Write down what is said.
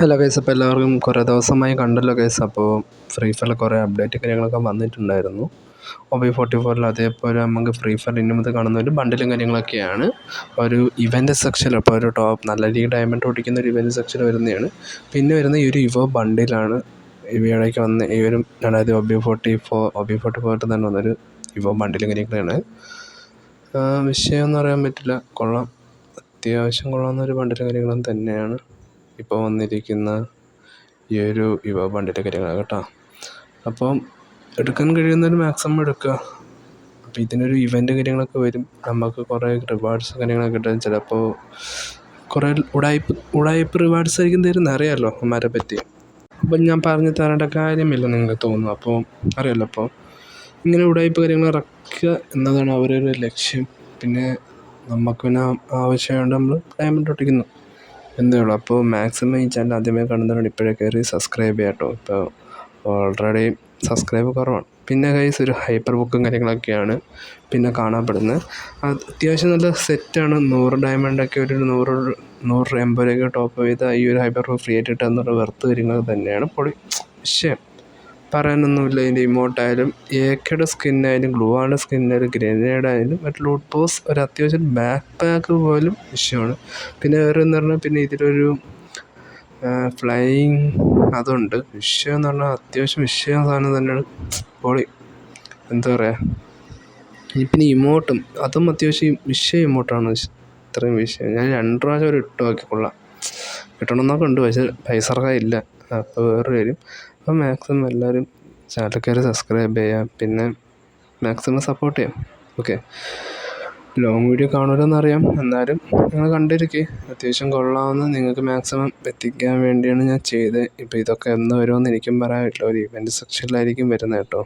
Hello guys അപ്പോൾ എല്ലാവർക്കും കുറേ ദിവസമായി കണ്ടല്ലോ ഗൈസ് അപ്പോൾ ഫ്രീ ഫയറിൽ കുറേ അപ്ഡേറ്റ് കാര്യങ്ങളൊക്കെ വന്നിട്ടുണ്ടായിരുന്നു. ഒബി ഫോർട്ടി ഫോറിൽ അതേപോലെ നമുക്ക് ഫ്രീ ഫയർ ഇനി മുതൽ കാണുന്ന ഒരു ബണ്ടിലും കാര്യങ്ങളൊക്കെയാണ്. ഒരു ഇവന്റ് സെക്ഷൻ അപ്പോൾ ഒരു ടോപ്പ് നല്ല രീതിയിൽ ഡയമണ്ട് ഓടിക്കുന്ന ഒരു ഇവന്റ് സെക്ഷൻ വരുന്നതാണ്. പിന്നെ വരുന്ന ഈ ഒരു യുവോ ബണ്ടിലാണ് ഇവയുടെയൊക്കെ വന്ന ഈ ഒരു അതായത് OB forty four OB forty ഫോറിൽ തന്നെ വന്നൊരു യുവോ ബണ്ടിലും കാര്യങ്ങളാണ് വിഷയം എന്ന് പറയാൻ പറ്റില്ല. കൊള്ളാം. അത്യാവശ്യം കൊള്ളാവുന്ന ഒരു ബണ്ടിലും കാര്യങ്ങളും തന്നെയാണ്. ഇപ്പോൾ വന്നിരിക്കുന്ന ഈ ഒരു യുവ പണ്ഡിറ്റ കാര്യങ്ങളാണ് കേട്ടോ. അപ്പം എടുക്കാൻ കഴിയുന്നവർ മാക്സിമം എടുക്കുക. അപ്പോൾ ഇതിനൊരു ഇവന്റ് കാര്യങ്ങളൊക്കെ വരും. നമുക്ക് കുറേ റിവാർഡ്സ് കാര്യങ്ങളൊക്കെ കിട്ടും. ചിലപ്പോൾ കുറേ ഉടായ്പ് ഉടായ്പ് റിവാർഡ്സ് ആയിരിക്കും തരുന്ന അറിയാമല്ലോ അമ്മമാരെ പറ്റി. അപ്പം ഞാൻ പറഞ്ഞു തരേണ്ട കാര്യമില്ല നിങ്ങൾക്ക് തോന്നുന്നു. അപ്പോൾ അറിയാമല്ലോ അപ്പോൾ ഇങ്ങനെ ഉടായ്പ് കാര്യങ്ങൾ ഇറക്കുക എന്നതാണ് അവരൊരു ലക്ഷ്യം. പിന്നെ നമുക്ക് പിന്നെ ആവശ്യമായതുകൊണ്ട് നമ്മൾ ഡയമണ്ട് ഒട്ടിക്കുന്നു. എന്നേ ഉള്ളൂ. അപ്പോൾ മാക്സിമം ഈ ചാനൽ ആദ്യമായി കാണുന്നവരാണ് ഇപ്പോഴേ കയറി സബ്സ്ക്രൈബ് ചെയ്യാം കേട്ടോ. ഇപ്പോൾ ഓൾറെഡി സബ്സ്ക്രൈബ് കുറവാണ്. പിന്നെ കൈസ് ഒരു ഹൈപ്പർ ബുക്കും കാര്യങ്ങളൊക്കെയാണ് പിന്നെ കാണപ്പെടുന്നത്. അത് അത്യാവശ്യം നല്ല സെറ്റാണ് നൂറ് ഡയമണ്ടൊക്കെ ഒരു നൂറ് നൂറ് എൺപത് രൂപയ്ക്ക് ടോപ്പ് ചെയ്ത ഈ ഒരു ഹൈപ്പർ ബുക്ക് ഫ്രീ ആയിട്ട് കിട്ടുക എന്നുള്ള വെർത്ത് കാര്യങ്ങൾ തന്നെയാണ്. പൊളി വിഷയം പറയാനൊന്നുമില്ല. ഇതിന്റെ ഇമോട്ടായാലും ഏക്കയുടെ സ്കിന്നായാലും ഗ്ലൂ ആളുടെ സ്കിന്നായാലും ഗ്രനേഡ് ആയാലും മറ്റു ലൂട്ട് ബോസ് ഒരു അത്യാവശ്യം ബാക്ക് പാക്ക് പോലും വിഷയമാണ്. പിന്നെ വേറെ എന്ന് പറഞ്ഞാൽ പിന്നെ ഇതിലൊരു ഫ്ലൈയിങ് അതുണ്ട്. വിഷയം എന്ന് പറഞ്ഞാൽ അത്യാവശ്യം വിഷയം സാധനം തന്നെയാണ്. പൊളി. എന്താ പറയുക പിന്നെ ഇമോട്ടും അതും അത്യാവശ്യം വിഷയം ഇമോട്ടാണ്. ഇത്രയും വിഷയം. ഞാൻ രണ്ട് പ്രാവശ്യം ഒരു ഇട്ട് നോക്കിക്കൊള്ളാം. കിട്ടണമെന്നൊക്കെ ഉണ്ട് പക്ഷേ പൈസ ഇറക്കാനില്ല അപ്പോൾ വേറെ കാര്യം. അപ്പം മാക്സിമം എല്ലാവരും ചാനൽ കയറി സബ്സ്ക്രൈബ് ചെയ്യാം. പിന്നെ മാക്സിമം സപ്പോർട്ട് ചെയ്യാം. ഓക്കെ ലോങ് വീഡിയോ കാണുമല്ലോയെന്നറിയാം എന്നാലും നിങ്ങൾ കണ്ടിരിക്കേ. അത്യാവശ്യം കൊള്ളാമെന്ന് നിങ്ങൾക്ക് മാക്സിമം എത്തിക്കാൻ വേണ്ടിയാണ് ഞാൻ ചെയ്തത്. ഇപ്പോൾ ഇതൊക്കെ എന്ന് വരുമെന്ന് എനിക്കും പറയാൻ പറ്റില്ല. ഒരു ഇവന്റ് സെക്ഷനിലായിരിക്കും വരുന്നത് കേട്ടോ.